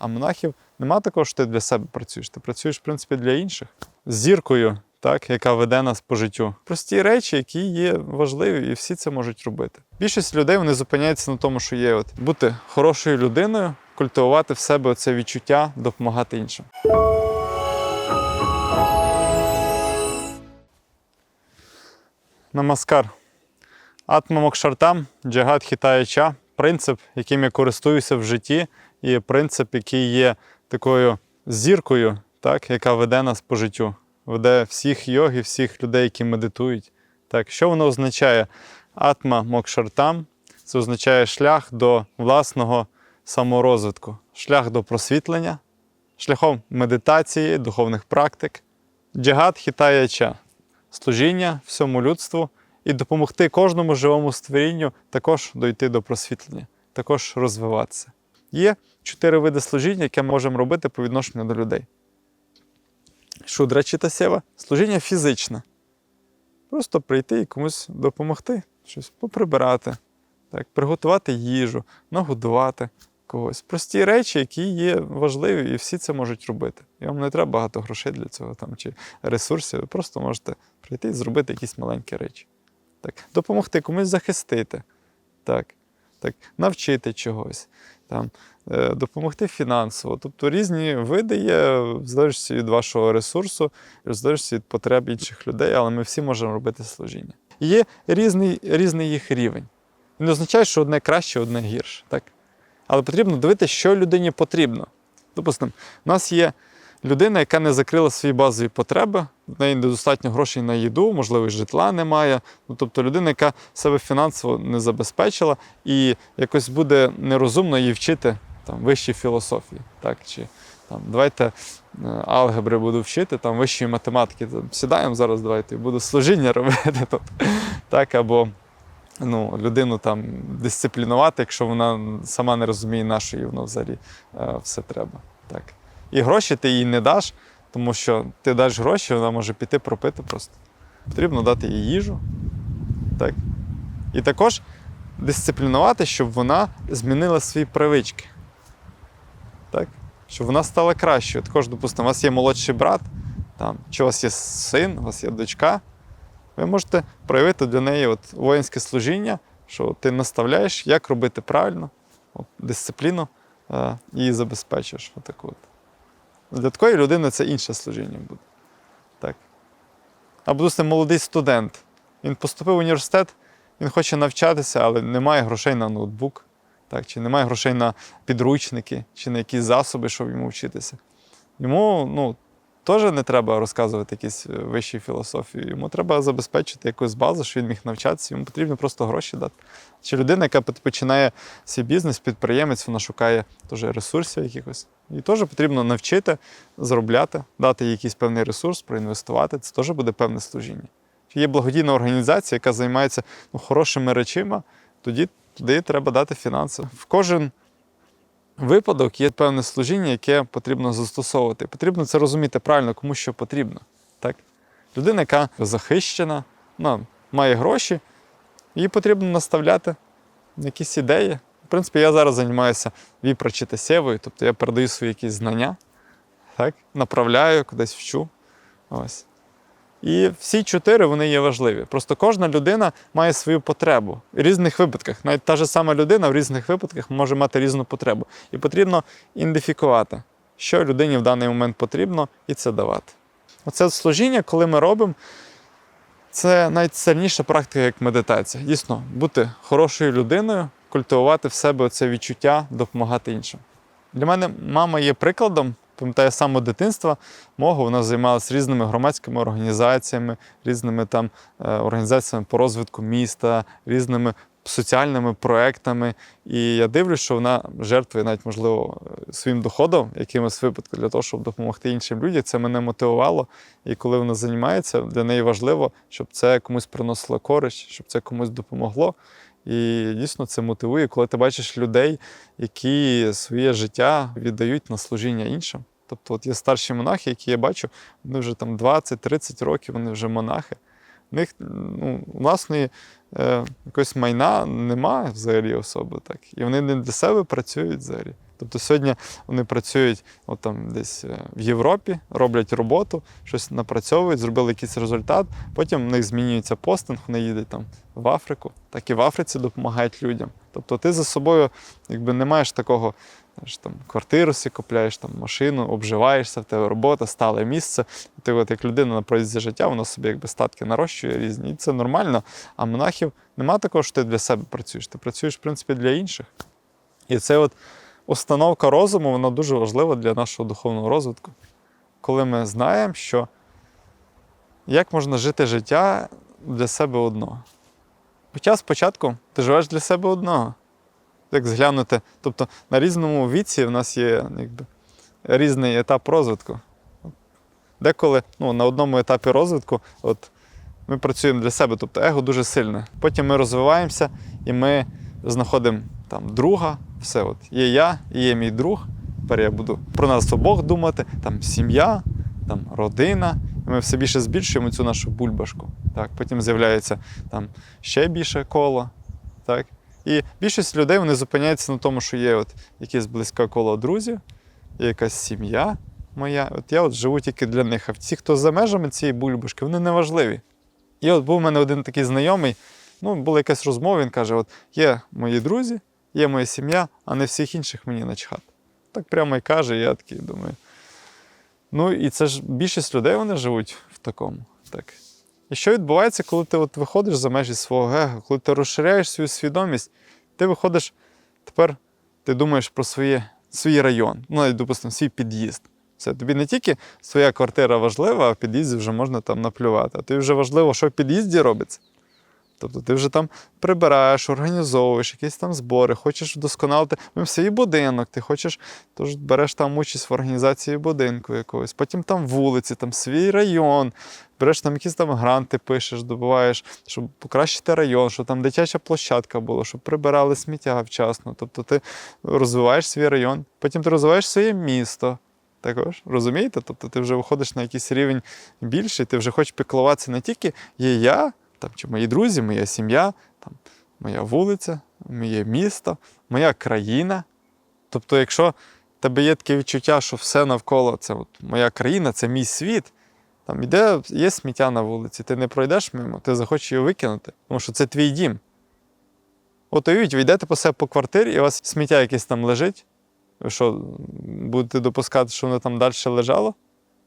А монахів нема такого, що ти для себе працюєш. Ти працюєш, в принципі, для інших. З зіркою, так, яка веде нас по життю. Прості речі, які є важливі, і всі це можуть робити. Більшість людей вони зупиняються на тому, що є от бути хорошою людиною, культивувати в себе це відчуття, допомагати іншим. Намаскар. Атма Мокшартам, Джагат Хітаяча принцип, яким я користуюся в житті, і принцип, який є такою зіркою, так, яка веде нас по життю, веде всіх йогів, всіх людей, які медитують. Так, що воно означає? Атма Мокшартам це означає шлях до власного саморозвитку, шлях до просвітлення, шляхом медитації, духовних практик. Джагат Хітаяча служіння всьому людству і допомогти кожному живому створінню також дойти до просвітлення, також розвиватися. Є чотири види служіння, яке ми можемо робити по відношенню до людей. Шудра чи сєва служіння фізичне. Просто прийти і комусь допомогти, щось поприбирати, так, приготувати їжу, нагодувати когось. Прості речі, які є важливі, і всі це можуть робити. І вам не треба багато грошей для цього там, чи ресурсів. Ви просто можете прийти і зробити якісь маленькі речі. Так, допомогти комусь захистити, так, так, навчити чогось, там, е, допомогти фінансово. Тобто різні види є, в залежності від вашого ресурсу, в залежності від потреб інших людей, але ми всі можемо робити служіння. Є різний, різний їх рівень. І не означає, що одне краще, одне гірше. Так? Але потрібно дивитися, що людині потрібно. Допустимо, у нас є людина, яка не закрила свої базові потреби, в неї недостатньо грошей на їду, можливо, житла немає. Ну, тобто людина, яка себе фінансово не забезпечила, і якось буде нерозумно її вчити там, вищій філософії. Так? Чи там, давайте е, алгебри буду вчити, там, вищої математики. Там, сідаємо зараз, давайте, і буду служіння робити. Тобто, так, або ну, людину там дисциплінувати, якщо вона сама не розуміє, на що їй воно взагалі е, все треба. Так. І гроші ти їй не даш, тому що ти даш гроші, вона може піти пропити просто. Потрібно дати їй їжу. Так. І також дисциплінувати, щоб вона змінила свої привички. Так? Щоб вона стала кращою. Також, допустимо, у вас є молодший брат, там, чи у вас є син, у вас є дочка. Ви можете проявити для неї от воїнське служіння, що ти наставляєш, як робити правильно, от, дисципліну е, і забезпечуєш. Отаку от. Для такої людини це інше служіння буде. Так. Або, допустимо, молодий студент. Він поступив в університет, він хоче навчатися, але немає грошей на ноутбук, так, чи немає грошей на підручники, чи на якісь засоби, щоб йому вчитися. Йому ну, теж не треба розказувати якісь е, вищі філософії. Йому треба забезпечити якусь базу, що він міг навчатися, йому потрібно просто гроші дати. Чи людина, яка починає свій бізнес, підприємець, вона шукає теж ресурсів якихось. І теж потрібно навчити, заробляти, дати їй якийсь певний ресурс, проінвестувати. Це теж буде певне служіння. Чи є благодійна організація, яка займається ну, хорошими речима, тоді туди треба дати фінанси. В кожен випадок є певне служіння, яке потрібно застосовувати. Потрібно це розуміти правильно, кому що потрібно. Так? Людина, яка захищена, ну, має гроші, їй потрібно наставляти якісь ідеї. В принципі, я зараз займаюся віпрачитасєвою, тобто я передаю свої якісь знання, так? направляю, кудись вчу. Ось. І всі чотири вони є важливі. Просто кожна людина має свою потребу в різних випадках. Навіть та ж сама людина в різних випадках може мати різну потребу. І потрібно ідентифікувати, що людині в даний момент потрібно, і це давати. Оце служіння, коли ми робимо, це найсильніша практика, як медитація. Дійсно, бути хорошою людиною, культивувати в себе це відчуття, допомагати іншим. Для мене мама є прикладом. Пам'ятаю, самого дитинства мого вона займалася різними громадськими організаціями, різними там е, організаціями по розвитку міста, різними соціальними проектами. І я дивлюсь, що вона жертвує навіть, можливо, е, своїм доходом, якимось випадком, для того, щоб допомогти іншим людям. Це мене мотивувало. І коли вона займається, для неї важливо, щоб це комусь приносило користь, щоб це комусь допомогло. І дійсно це мотивує, коли ти бачиш людей, які своє життя віддають на служіння іншим. Тобто, от є старші монахи, які я бачу, вони вже там 20-30 років, вони вже монахи. У них ну, власної е, якогось майна немає взагалі особи. Так. І вони не для себе працюють взагалі. Тобто сьогодні вони працюють от там десь е, в Європі, роблять роботу, щось напрацьовують, зробили якийсь результат. Потім в них змінюється постинг, вони їдуть там в Африку, так і в Африці допомагають людям. Тобто ти за собою якби не маєш такого, знаєш, там квартиру собі купляєш, там машину, обживаєшся, в тебе робота, стале місце. Ти от як людина на протязі життя, вона собі якби статки нарощує різні. І це нормально. А монахів нема такого, що ти для себе працюєш. Ти працюєш, в принципі, для інших. І це от установка розуму, вона дуже важлива для нашого духовного розвитку. Коли ми знаємо, що як можна жити життя для себе одного. Хоча спочатку ти живеш для себе одного. Як зглянути, тобто на різному віці в нас є якби, різний етап розвитку. Деколи ну, на одному етапі розвитку от, ми працюємо для себе, тобто его дуже сильне. Потім ми розвиваємося і ми знаходимо там друга, все, от є я, і є мій друг. Тепер я буду про нас обох думати, там сім'я, там родина. І ми все більше збільшуємо цю нашу бульбашку. Так, потім з'являється там ще більше коло. Так. І більшість людей вони зупиняються на тому, що є от якесь близьке коло друзів, якась сім'я моя. От я от живу тільки для них. А ті, хто за межами цієї бульбашки, вони не важливі. І от був у мене один такий знайомий, ну, була якась розмова, він каже: от є мої друзі, є моя сім'я, а не всіх інших мені начхати. Так прямо і каже, я такий думаю. Ну і це ж більшість людей вони живуть в такому. Так. І що відбувається, коли ти от виходиш за межі свого его, коли ти розширяєш свою свідомість, ти виходиш, тепер ти думаєш про своє, свій район, ну, навіть, допустимо, свій під'їзд. Це тобі не тільки своя квартира важлива, а в під'їзді вже можна там наплювати. А тобі вже важливо, що в під'їзді робиться. Тобто ти вже там прибираєш, організовуєш якісь там збори, хочеш вдосконалити ну, свій будинок, ти хочеш, тож береш там участь в організації будинку якогось, потім там вулиці, там свій район, береш там якісь там гранти, пишеш, добуваєш, щоб покращити район, щоб там дитяча площадка була, щоб прибирали сміття вчасно. Тобто ти розвиваєш свій район, потім ти розвиваєш своє місто. Також розумієте? Тобто ти вже виходиш на якийсь рівень більший, ти вже хочеш піклуватися не тільки є я, там, чи мої друзі, моя сім'я, там, моя вулиця, моє місто, моя країна. Тобто, якщо в тебе є таке відчуття, що все навколо це от моя країна, це мій світ, там іде, є сміття на вулиці, ти не пройдеш мимо, ти захочеш його викинути, тому що це твій дім. От уявіть, ви йдете по себе по квартирі, і у вас сміття якесь там лежить. Ви що, будете допускати, що воно там далі лежало?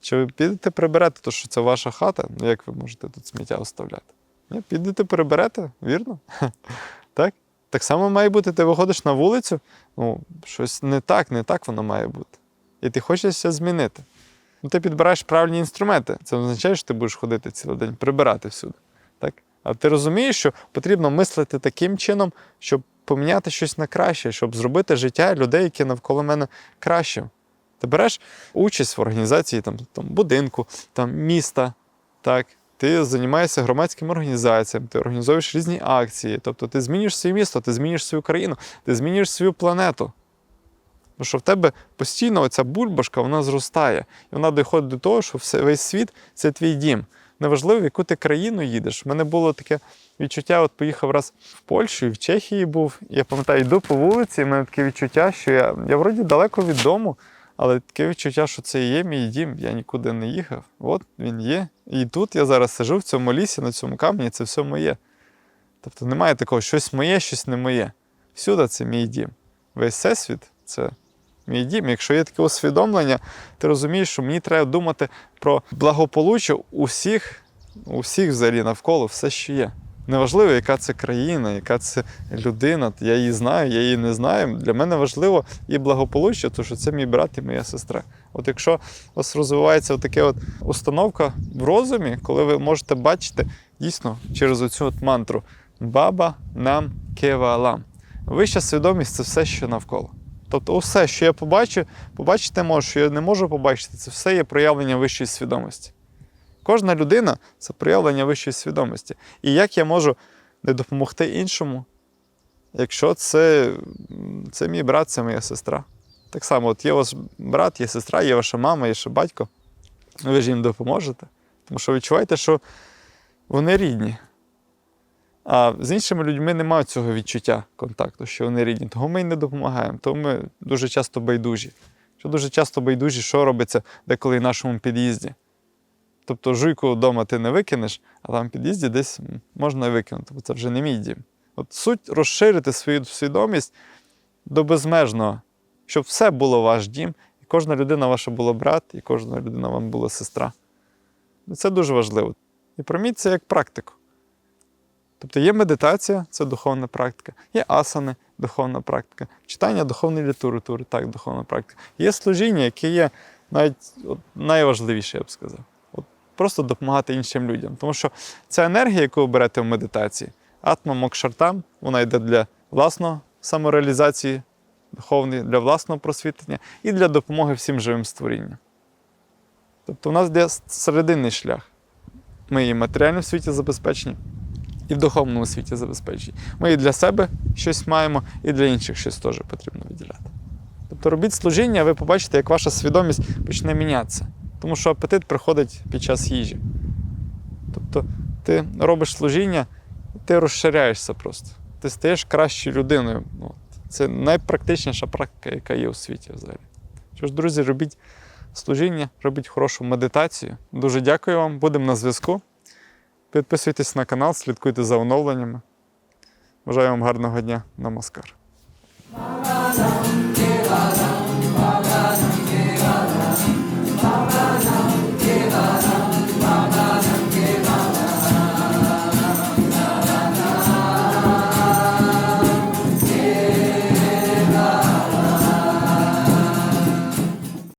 Чи ви підете приберете, то що це ваша хата? Ну як ви можете тут сміття оставляти? Ні, підете приберете, вірно? так? Так само має бути, ти виходиш на вулицю, ну, щось не так, не так воно має бути. І ти хочеш це змінити. Ну, ти підбираєш правильні інструменти. Це означає, що ти будеш ходити цілий день, прибирати всюди. Так? А ти розумієш, що потрібно мислити таким чином, щоб поміняти щось на краще, щоб зробити життя людей, які навколо мене кращим. Ти береш участь в організації там, там, будинку, там, міста. Так? Ти займаєшся громадськими організаціями, ти організовуєш різні акції. Тобто ти змінюєш своє місто, ти змінюєш свою країну, ти змінюєш свою планету. Тому що в тебе постійно оця бульбашка вона зростає. І вона доходить до того, що весь світ це твій дім. Неважливо, в яку ти країну їдеш. У мене було таке відчуття, от поїхав раз в Польщу і в Чехії був. Я пам'ятаю, йду по вулиці, і в мене таке відчуття, що я, я вроді далеко від дому, але таке відчуття, що це і є мій дім, я нікуди не їхав. От він є. І тут я зараз сижу в цьому лісі, на цьому камені, це все моє. Тобто немає такого, щось моє, щось не моє. Всюди це мій дім. Весь всесвіт це мій дім. Якщо є таке усвідомлення, ти розумієш, що мені треба думати про благополуччя усіх, усіх взагалі навколо, все, що є. Неважливо, яка це країна, яка це людина, я її знаю, я її не знаю. Для мене важливо і благополуччя, тому що це мій брат і моя сестра. От якщо у вас розвивається така от установка в розумі, коли ви можете бачити дійсно через оцю от мантру Баба нам кевалам. Вища свідомість це все, що навколо. Тобто, усе, що я побачу, побачити можу, що я не можу побачити, це все є проявлення вищої свідомості. Кожна людина це проявлення вищої свідомості. І як я можу не допомогти іншому, якщо це, це мій брат, це моя сестра. Так само, от є у вас брат, є сестра, є ваша мама, є ще батько. Ви ж їм допоможете. Тому що відчуваєте, що вони рідні. А з іншими людьми немає цього відчуття контакту, що вони рідні. Того ми й не допомагаємо. Тому ми дуже часто байдужі. Що дуже часто байдужі, що робиться деколи в нашому під'їзді. Тобто жуйку вдома ти не викинеш, а там в під'їзді десь можна викинути, бо це вже не мій дім. От суть розширити свою свідомість до безмежного, щоб все було ваш дім, і кожна людина ваша була брат, і кожна людина вам була сестра. Це дуже важливо. І прийміть це як практику. Тобто є медитація, це духовна практика, є асани, духовна практика, читання духовної літератури, так, духовна практика. Є служіння, яке є навіть от, найважливіше, я б сказав. Просто допомагати іншим людям. Тому що ця енергія, яку ви берете в медитації, атма мокшартам, вона йде для власного самореалізації духовної, для власного просвітлення і для допомоги всім живим створінням. Тобто у нас йде серединний шлях. Ми і в матеріальному світі забезпечені, і в духовному світі забезпечені. Ми і для себе щось маємо, і для інших щось теж потрібно виділяти. Тобто робіть служіння, ви побачите, як ваша свідомість почне мінятися. Тому що апетит приходить під час їжі. Тобто ти робиш служіння, ти розширяєшся просто. Ти стаєш кращою людиною. Це найпрактичніша практика, яка є у світі взагалі. Що ж, друзі, робіть служіння, робіть хорошу медитацію. Дуже дякую вам, будемо на зв'язку. Підписуйтесь на канал, слідкуйте за оновленнями. Бажаю вам гарного дня. Намаскар.